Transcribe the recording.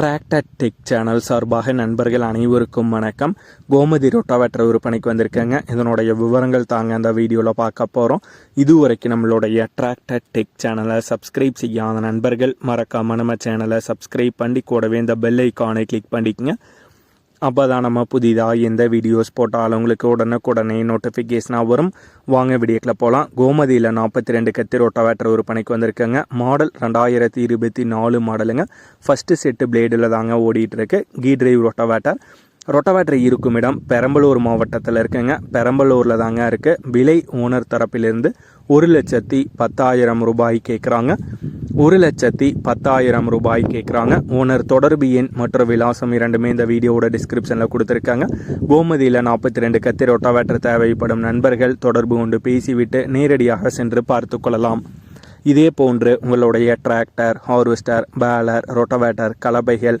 Tractor tech channel சார்பாக நண்பர்கள் அனைவருக்கும் வணக்கம். கோமதி ரொட்டாவேட்டர் விற்பனைக்கு வந்திருக்கேங்க. இதனுடைய விவரங்கள் தாங்க அந்த வீடியோவில் பார்க்க போகிறோம் இதுவரைக்கும் நம்மளுடைய டிராக்டர் டெக் சேனலை சப்ஸ்கிரைப் செய்யாத நண்பர்கள் மறக்காம நம்ம சேனலை சப்ஸ்கிரைப் பண்ணி கூடவே இந்த பெல் ஐக்கானை கிளிக் பண்ணிக்கங்க. அப்போ தான் நம்ம புதிதாக எந்த வீடியோஸ் போட்டாலும் உங்களுக்கு உடனுக்குடனே நோட்டிஃபிகேஷனாக வரும். வாங்க வீடியோக்கில் போகலாம் கோமதியில் நாற்பத்தி ரெண்டு கத்தி ரொட்டவேட்டர் விற்பனைக்கு வந்திருக்கேங்க. மாடல் ரெண்டாயிரத்தி இருபத்தி நாலு மாடலுங்க ஃபஸ்ட்டு செட்டு பிளேடில் தாங்க ஓடிட்டுருக்கு. கீ டிரைவ் ரொட்டவேட்டர் ரொட்டவேட்டர் இருக்கும் இடம் பெரம்பலூர் மாவட்டத்தில் இருக்குங்க. பெரம்பலூரில் தாங்க இருக்குது விலை ஓனர் தரப்பிலிருந்து ஒரு லட்சத்தி பத்தாயிரம் ரூபாய் கேட்குறாங்க ஒரு லட்சத்தி பத்தாயிரம் ரூபாய் கேட்குறாங்க ஓனர் தொடர்பு எண் மற்றும் விலாசம் இரண்டுமே இந்த வீடியோவோட டிஸ்கிரிப்ஷனில் கொடுத்துருக்காங்க. கோமதியில் நாற்பத்தி ரெண்டு கத்தி ரொட்டாவேட்டர் தேவைப்படும் நண்பர்கள் தொடர்பு கொண்டு பேசிவிட்டு நேரடியாக சென்று பார்த்து கொள்ளலாம். இதே போன்று உங்களுடைய டிராக்டர் ஹார்வெஸ்டர் பேலர் ரொட்டவேட்டர் கலப்பைகள்